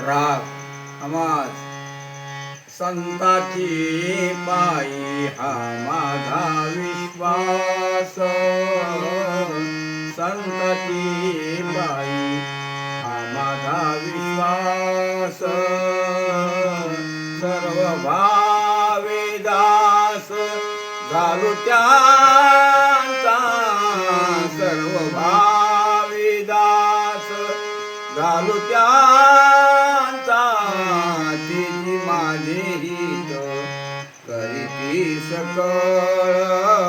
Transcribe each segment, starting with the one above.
राग आवाज. संताची पायी हा माझा विश्वास. संताची पायी हा माझा विश्वास. सर्व भावेदास झालो त्यांचा. सर्व भावेदास झालो त्या करी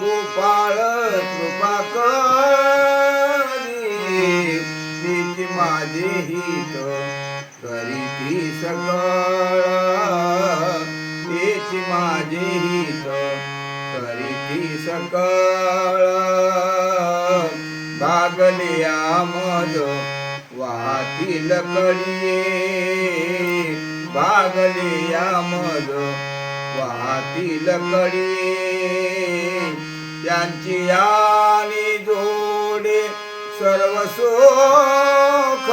गोपाळ कृपा करी करीती सकळ हित करीती सकळ. भागलिया मध वाहतील कडीये भागलिया मध वाहतील कडीये त्यांची आणि जोडे सर्व सुख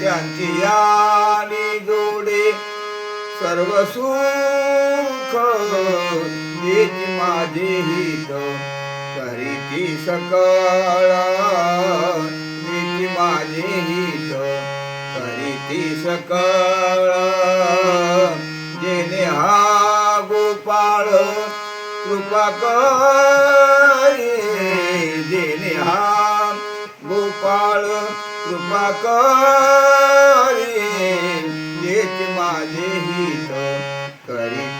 त्यांची या सर्व सुख तेची माझे हित करीती सकळ तेची माझे हित करीती सकळ जेने हा गोपाळ कृपा करी। जेने हा गोपाळ कृपा करी। तेची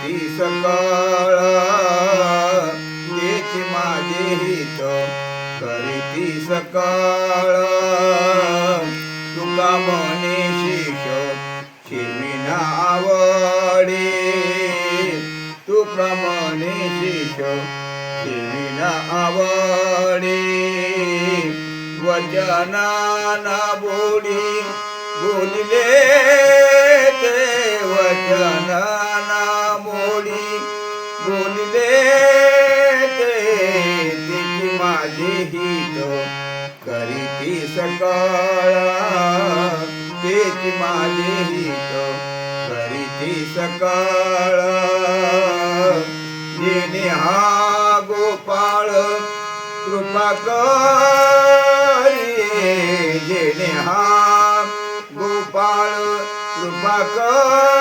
करीती सकाळ तेची माझे हित करीती सकळ तुका म्हणे शिष शिमिना आवडे. तू प्रमाणे शिष शिमिना आवडे. वचनाना बोडी बोलले माझी हित करीती सकळ. तिची माझी हित करीती सकाळ. जेने हा गोपाळ कृपा करी. जेने हा गोपाळ कृपा कर.